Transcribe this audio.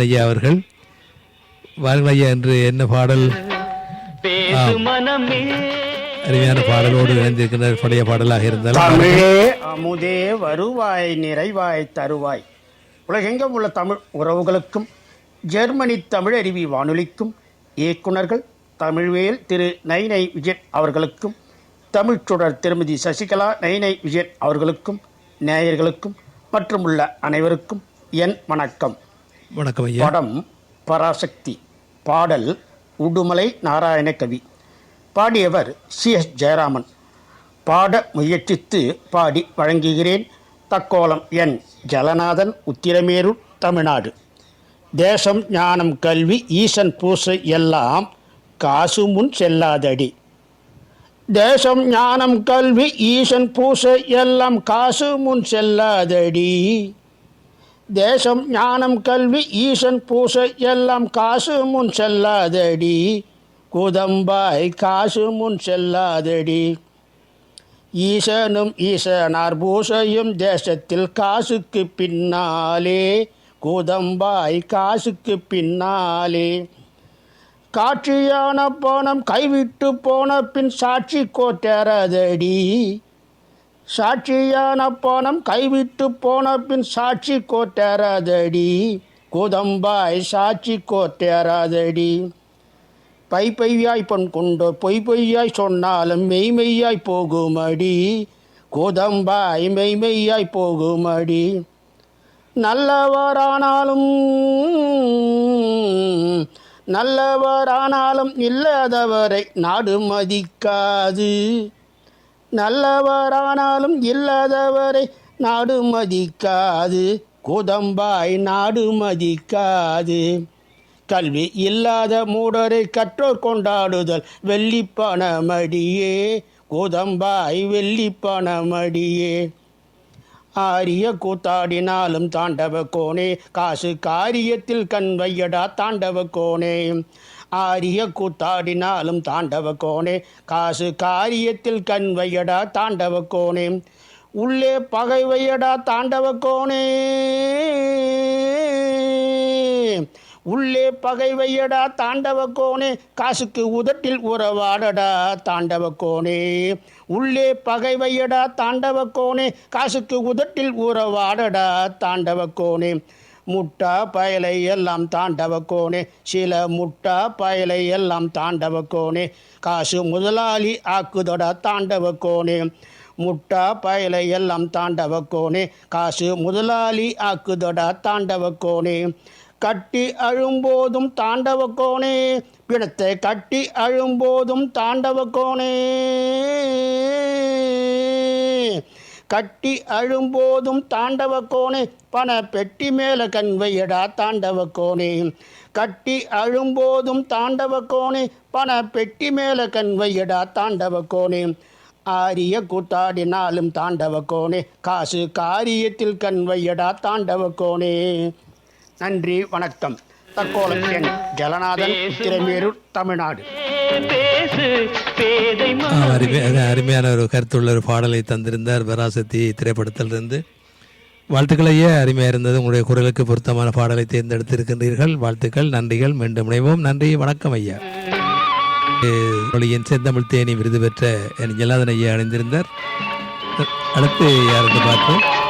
ஐயா அவர்கள். வாருங்கள் ஐயா என்று என்ன பாடல்? பேசு மனமே. அருமையான பாடலோடு இணைந்திருக்கின்ற பழைய பாடலாக இருந்தாலும் தமிழே. அமுதே வருவாய் நிறைவாய் தருவாய். உலகெங்கும் உள்ள தமிழ் உறவுகளுக்கும் ஜெர்மனி தமிழ் அறிவி வானொலிக்கும் இயக்குனர்கள் தமிழ்வேல் திரு நைனை விஜயன் அவர்களுக்கும் தமிழ்ச் சுடர் திருமதி சசிகலா நைனை விஜயன் அவர்களுக்கும் நேயர்களுக்கும் மற்றும் உள்ள அனைவருக்கும் என் வணக்கம். வணக்கம் ஐயா. படம் பராசக்தி. பாடல் உடுமலை நாராயண கவி பாடியவர் சி எஸ் ஜெயராமன். பாட முயற்சித்து பாடி வழங்குகிறேன் தக்கோலம் என் ஜலநாதன் உத்திரமேரூர் தமிழ்நாடு. தேசம் ஞானம் கல்வி ஈசன் பூசை எல்லாம் காசு முன் செல்லாதடி. தேசம் ஞானம் கல்வி ஈசன் பூசை எல்லாம் காசு முன் செல்லாதடி. தேசம் ஞானம் கல்வி ஈசன் பூசை எல்லாம் காசு முன் செல்லாதடி. குதம்பாய் காசு முன் செல்லாதடி. ஈசனும் ஈசனார் பூசையும் தேசத்தில் காசுக்கு பின்னாலே. கூதம்பாய் காசுக்கு பின்னாலே. காட்சியான போனம் கைவிட்டு போன பின் சாட்சி கோட்டரதடி சாட்சியான போனம் கைவிட்டு போன பின் சாட்சி கோட்டராதடி குதம்பாய் சாட்சி கோட்டராதடி பை பையாய் பொன் கொண்டோ பொய் பொய்யாய் சொன்னாலும் மெய்மெய்யாய் போகுமடி. குதம்பாய் மெய்மெய்யாய் போகுமடி. நல்லவரானாலும் நல்லவரானாலும் இல்லாதவரை நாடு மதிக்காது. நல்லவரானாலும் இல்லாதவரை நாடு மதிக்காது. குதம்பாய் நாடு மதிக்காது. கல்வி இல்லாத மூடரை கற்றோர் கொண்டாடுதல் வெள்ளிப்பணமடியே குதம்பாய் வெள்ளிப்பணமடியே ஆரிய கூத்தாடினாலும் தாண்டவ கோணே. காசு காரியத்தில் கண் வையடா தாண்டவ கோணே. ஆரிய கூத்தாடினாலும் தாண்டவ கோணே. காசு காரியத்தில் கண் வையடா தாண்டவ கோணே. உள்ளே பகை வையடா தாண்டவ கோணே. உள்ளே பகை வையடா தாண்டவ கோணே. காசுக்கு உதட்டில் உறவாடடா தாண்டவ கோணே. உள்ளே பகை வையடா தாண்டவ கோணே. காசுக்கு உதட்டில் உறவாடடா தாண்டவ கோணே. முட்டா பயலை எல்லாம் தாண்டவ கோணே சில முட்டா பயலை எல்லாம் தாண்டவ கோணே காசு முதலாளி ஆக்குதடா தாண்டவ கோணே முட்டா பயலை எல்லாம் தாண்டவ கோணே காசு முதலாளி ஆக்குதடா தாண்டவ கோணே கட்டி அழும்போதும் தாண்டவ கோணே பிணத்தை கட்டி அழும்போதும் தாண்டவ கோணே கட்டி அழும்போதும் தாண்டவ கோணே பண பெட்டி மேல கண்வையடா தாண்டவ கோணே. கட்டி அழும்போதும் தாண்டவ கோணே பண பெட்டி மேல கண்வையடா தாண்டவ கோணே. ஆரிய கூத்தாடினாலும் தாண்டவ கோணே காசு காரியத்தில் கண்வையடா தாண்டவ கோணே. நன்றி வணக்கம். தக்கோலம் என் ஜலநாதன் திரமேரூர் தமிழ்நாடு. அருமையான ஒரு கருத்துள்ள ஒரு பாடலை தந்திருந்தார் பராசக்தி திரைப்படத்திலிருந்து. வாழ்த்துக்கள் ஐயா அருமையாக இருந்தது. உங்களுடைய குரலுக்கு பொருத்தமான பாடலை தேர்ந்தெடுத்திருக்கின்றீர்கள். வாழ்த்துக்கள் நன்றிகள். மீண்டும் இணைவோம். நன்றி வணக்கம் ஐயா. என் செந்தமிழ் தேனி விருது பெற்ற என் ஜலாதன் ஐயா அணிந்திருந்தார். அடுத்து யாருக்கு பார்ப்போம்?